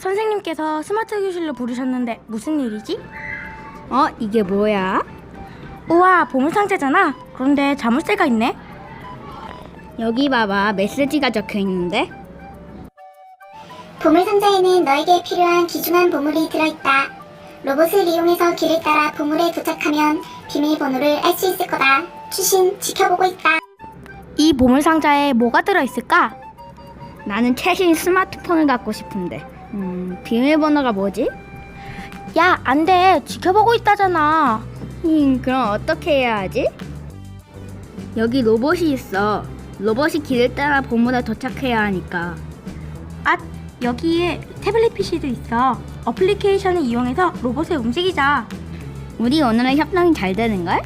선생님께서 스마트 교실로 부르셨는데 무슨 일이지? 어, 이게 뭐야? 우와, 보물상자잖아. 그런데 자물쇠가 있네. 여기 봐봐. 메시지가 적혀 있는데. 보물 상자에는 너에게 필요한 귀중한 보물이 들어있다. 로봇을 이용해서 길을 따라 보물에 도착하면 비밀번호를 알 수 있을 거다. 추신 지켜보고 있다. 이 보물상자에 뭐가 들어있을까? 나는 최신 스마트폰을 갖고 싶은데. 음, 비밀번호가 뭐지? 야, 안 돼. 지켜보고 있다잖아. 음, 그럼 어떻게 해야 하지? 여기 로봇이 있어. 로봇이 길을 따라 보물에 도착해야 하니까. 아, 여기에 태블릿 PC도 있어. 어플리케이션을 이용해서 로봇을 움직이자. 우리 오늘은 협동이 잘 되는걸?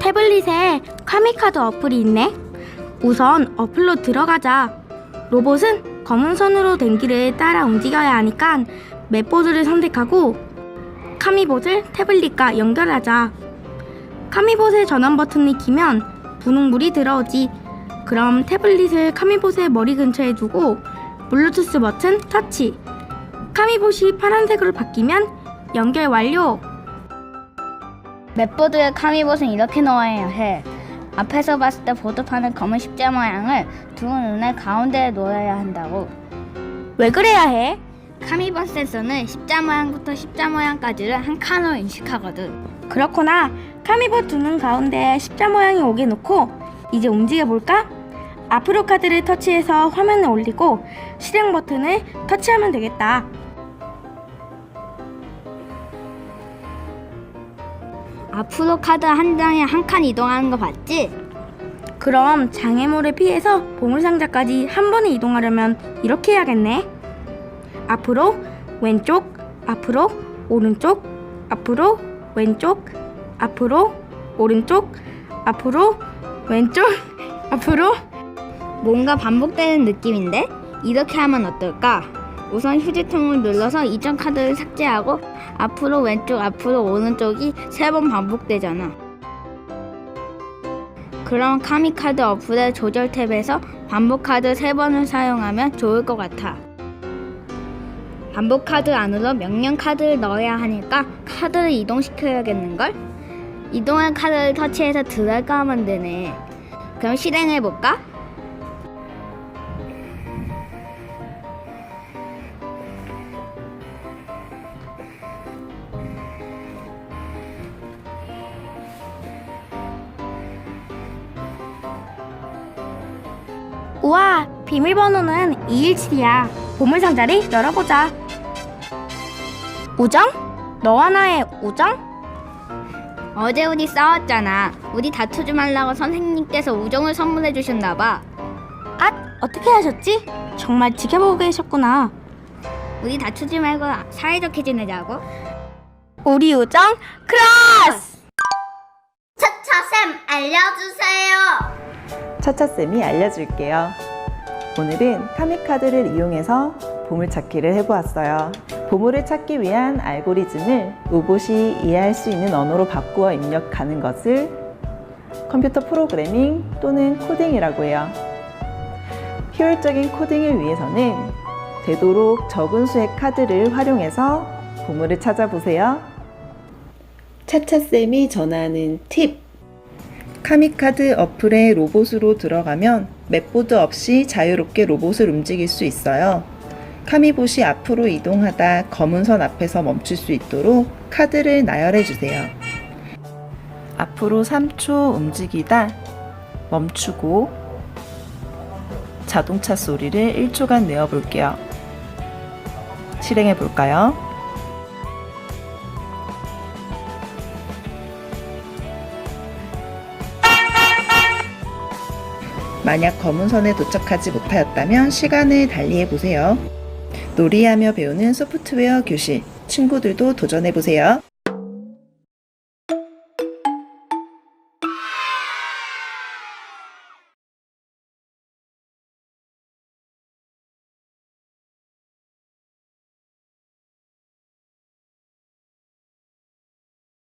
태블릿에 카미카드 어플이 있네. 우선 어플로 들어가자. 로봇은 검은 선으로 된 길을 따라 움직여야 하니까 맵보드를 선택하고 카미봇을 태블릿과 연결하자. 카미봇의 전원 버튼을 키면 분홍불이 들어오지. 그럼 태블릿을 카미봇의 머리 근처에 두고 블루투스 버튼 터치. 카미봇이 파란색으로 바뀌면 연결 완료. 맵보드의 카미봇은 이렇게 넣어야 해. 앞에서 봤을 때 보드판의 검은 십자 모양을 두 눈의 가운데에 놓아야 한다고. 왜 그래야 해? 카미봇 센서는 십자 모양부터 십자 모양까지를 한 칸으로 인식하거든. 그렇구나. 카미봇 두눈 가운데 십자 모양이 오게 놓고 이제 움직여 볼까? 앞으로 카드를 터치해서 화면을 올리고 실행 버튼을 터치하면 되겠다. 앞으로 카드 한 장에 한 칸 이동하는 거 봤지? 그럼 장애물을 피해서 보물상자까지 한 번에 이동하려면 이렇게 해야겠네. 앞으로 왼쪽, 앞으로 오른쪽, 앞으로 왼쪽, 앞으로 오른쪽, 앞으로 왼쪽, 앞으로 뭔가 반복되는 느낌인데? 이렇게 하면 어떨까? 우선 휴지통을 눌러서 이전 카드를 삭제하고 앞으로 왼쪽 앞으로 오른쪽이 세 번 반복되잖아. 그럼 카미카드 어플의 조절 탭에서 반복 카드 세 번을 사용하면 좋을 것 같아. 반복 카드 안으로 명령 카드를 넣어야 하니까 카드를 이동시켜야겠는걸? 이동한 카드를 터치해서 드래그 하면 되네. 그럼 실행해볼까? 비밀번호는 217이야. 보물상자를 열어보자. 우정? 너와 나의 우정? 어제 우리 싸웠잖아. 우리 다투지 말라고 선생님께서 우정을 선물해 주셨나봐. 아, 어떻게 하셨지? 정말 지켜보고 계셨구나. 우리 다투지 말고 사이좋게 지내자고. 우리 우정 크로스! 차차쌤 알려주세요. 차차쌤이 알려줄게요. 오늘은 카미카드를 이용해서 보물찾기를 해보았어요. 보물을 찾기 위한 알고리즘을 로봇이 이해할 수 있는 언어로 바꾸어 입력하는 것을 컴퓨터 프로그래밍 또는 코딩이라고 해요. 효율적인 코딩을 위해서는 되도록 적은 수의 카드를 활용해서 보물을 찾아보세요. 차차쌤이 전하는 팁! 카미카드 어플의 로봇으로 들어가면 맵보드 없이 자유롭게 로봇을 움직일 수 있어요. 카미봇이 앞으로 이동하다 검은 선 앞에서 멈출 수 있도록 카드를 나열해 주세요. 앞으로 3초 움직이다 멈추고 자동차 소리를 1초간 내어 볼게요. 실행해 볼까요? 만약 검은 선에 도착하지 못하였다면 시간을 달리해 보세요. 놀이하며 배우는 소프트웨어 교실. 친구들도 도전해 보세요.